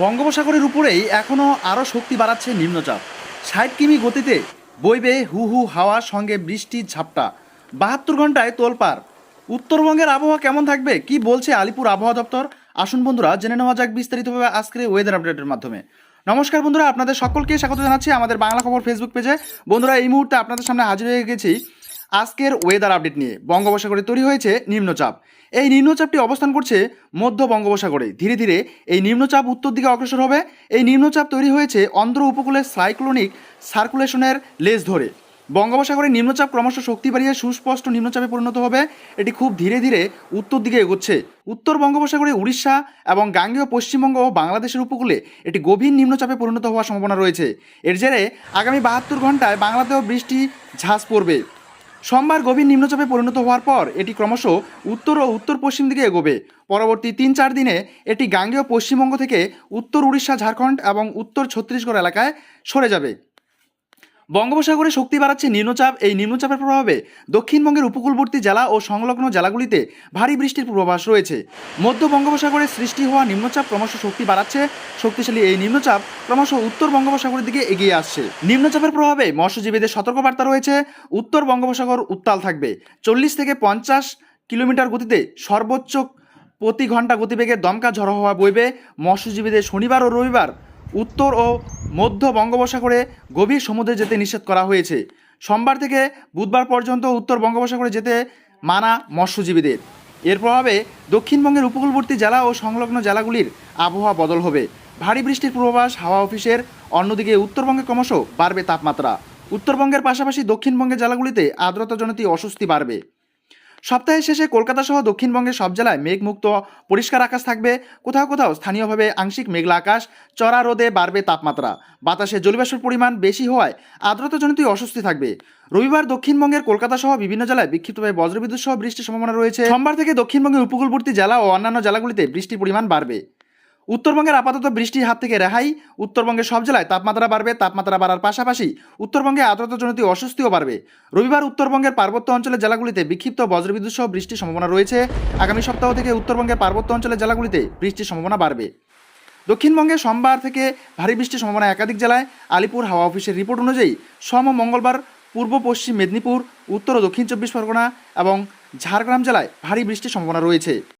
বঙ্গোপসাগরের উপরেই এখনও আরও শক্তি বাড়াচ্ছে নিম্নচাপ। ষাট কিমি গতিতে বইবে হু হু হাওয়ার সঙ্গে বৃষ্টির ঝাপটা। বাহাত্তর ঘন্টায় তোলপার উত্তরবঙ্গের আবহাওয়া কেমন থাকবে? কি বলছে আলিপুর আবহাওয়া দপ্তর? আসুন বন্ধুরা, জেনে নেওয়া যাক বিস্তারিতভাবে আজকের ওয়েদার আপডেটের মাধ্যমে। নমস্কার বন্ধুরা, আপনাদের সকলকে স্বাগত জানাচ্ছি আমাদের বাংলা খবর ফেসবুক পেজে বন্ধুরা, এই মুহূর্তে আপনাদের সামনে হাজির হয়ে গেছি আজকের ওয়েদার আপডেট নিয়ে বঙ্গোপসাগরে তৈরি হয়েছে নিম্নচাপ। এই নিম্নচাপটি অবস্থান করছে মধ্য বঙ্গোপসাগরে। ধীরে ধীরে এই নিম্নচাপ উত্তর দিকে অগ্রসর হবে। এই নিম্নচাপ তৈরি হয়েছে অন্ধ্র উপকূলের সাইক্লোনিক সার্কুলেশনের লেজ ধরে। বঙ্গোপসাগরে নিম্নচাপ ক্রমশ শক্তি বাড়িয়ে সুস্পষ্ট নিম্নচাপে পরিণত হবে। এটি খুব ধীরে ধীরে উত্তর দিকে এগোচ্ছে। উত্তর বঙ্গোপসাগরে উড়িষ্যা এবং গাঙ্গেয় পশ্চিমবঙ্গ ও বাংলাদেশের উপকূলে এটি গভীর নিম্নচাপে পরিণত হওয়ার সম্ভাবনা রয়েছে। এর জেরে আগামী বাহাত্তর ঘন্টায় বাংলাতেও বৃষ্টি ঝাঁস পড়বে। সোমবার গভীর নিম্নচাপে পরিণত হওয়ার পর এটি ক্রমশ উত্তর ও উত্তর পশ্চিম দিকে এগোবে। পরবর্তী তিন চার দিনে এটি গাঙ্গেয় পশ্চিমবঙ্গ থেকে উত্তর উড়িষ্যা, ঝাড়খণ্ড এবং উত্তর ছত্তিশগড় এলাকায় সরে যাবে। বঙ্গোপসাগরে শক্তি বাড়াচ্ছে নিম্নচাপ। এই নিম্নচাপের প্রভাবে দক্ষিণবঙ্গের উপকূলবর্তী জেলা ও সংলগ্ন জেলাগুলিতে ভারী বৃষ্টির পূর্বাভাস রয়েছে। মধ্য বঙ্গোপসাগরে সৃষ্টি হওয়া নিম্নচাপ ক্রমশ শক্তি বাড়াচ্ছে। শক্তিশালী এই নিম্নচাপ ক্রমশ উত্তর বঙ্গোপসাগরের দিকে এগিয়ে আসছে। নিম্নচাপের প্রভাবে মৎস্যজীবীদের সতর্কবার্তা রয়েছে। উত্তর বঙ্গোপসাগর উত্তাল থাকবে। চল্লিশ থেকে পঞ্চাশ কিলোমিটার গতিতে সর্বোচ্চ প্রতি ঘণ্টা গতিবেগে দমকা ঝড়ো হওয়া বইবে। মৎস্যজীবীদের শনিবার ও রবিবার উত্তর ও মধ্য বঙ্গোপসাগরে গভীর সমুদ্রে যেতে নিষেধ করা হয়েছে। সোমবার থেকে বুধবার পর্যন্ত উত্তর বঙ্গোপসাগরে যেতে মানা মৎস্যজীবীদের। এর প্রভাবে দক্ষিণবঙ্গের উপকূলবর্তী জেলা ও সংলগ্ন জেলাগুলির আবহাওয়া বদল হবে। ভারী বৃষ্টির পূর্বাভাস হাওয়া অফিসের অন্যদিকে উত্তরবঙ্গে ক্রমশ বাড়বে তাপমাত্রা। উত্তরবঙ্গের পাশাপাশি দক্ষিণবঙ্গের জেলাগুলিতে আর্দ্রতাজনিত অস্বস্তি বাড়বে। সপ্তাহের শেষে কলকাতা সহ দক্ষিণবঙ্গের সব জেলায় মেঘমুক্ত, পরিষ্কার আকাশ থাকবে। কোথাও কোথাও স্থানীয়ভাবে আংশিক মেঘলা আকাশ, চড়া রোদে বাড়বে তাপমাত্রা। বাতাসে জলীয়বাষ্পের পরিমাণ বেশি হওয়ায় আর্দ্রতাজনিত অস্বস্তি থাকবে। রবিবার দক্ষিণবঙ্গের কলকাতা সহ বিভিন্ন জেলায় বিক্ষিপ্তভাবে বজ্রবিদ্যুৎ সহ বৃষ্টির সম্ভাবনা রয়েছে। সোমবার থেকে দক্ষিণবঙ্গের উপকূলবর্তী জেলা ও অন্যান্য জেলাগুলিতে বৃষ্টির পরিমাণ বাড়বে। উত্তরবঙ্গের আপাতত বৃষ্টির হাত থেকে রেহাই উত্তরবঙ্গের সব জেলায় তাপমাত্রা বাড়বে, তাপমাত্রা বাড়ার পাশাপাশি উত্তরবঙ্গে আর্দ্রতাজনিত অস্বস্তিও বাড়বে। রবিবার উত্তরবঙ্গের পার্বত্য অঞ্চলের জেলাগুলিতে বিক্ষিপ্ত বজ্রবিদ্যুৎ সহ বৃষ্টির সম্ভাবনা রয়েছে। আগামী সপ্তাহ থেকে উত্তরবঙ্গের পার্বত্য অঞ্চলের জেলাগুলিতে বৃষ্টির সম্ভাবনা বাড়বে। দক্ষিণবঙ্গে সোমবার থেকে ভারী বৃষ্টির সম্ভাবনা একাধিক জেলায়। আলিপুর হাওয়া অফিসের রিপোর্ট অনুযায়ী সোম ও মঙ্গলবার পূর্ব পশ্চিম মেদিনীপুর, উত্তর ও দক্ষিণ চব্বিশ পরগনা এবং ঝাড়গ্রাম জেলায় ভারী বৃষ্টির সম্ভাবনা রয়েছে।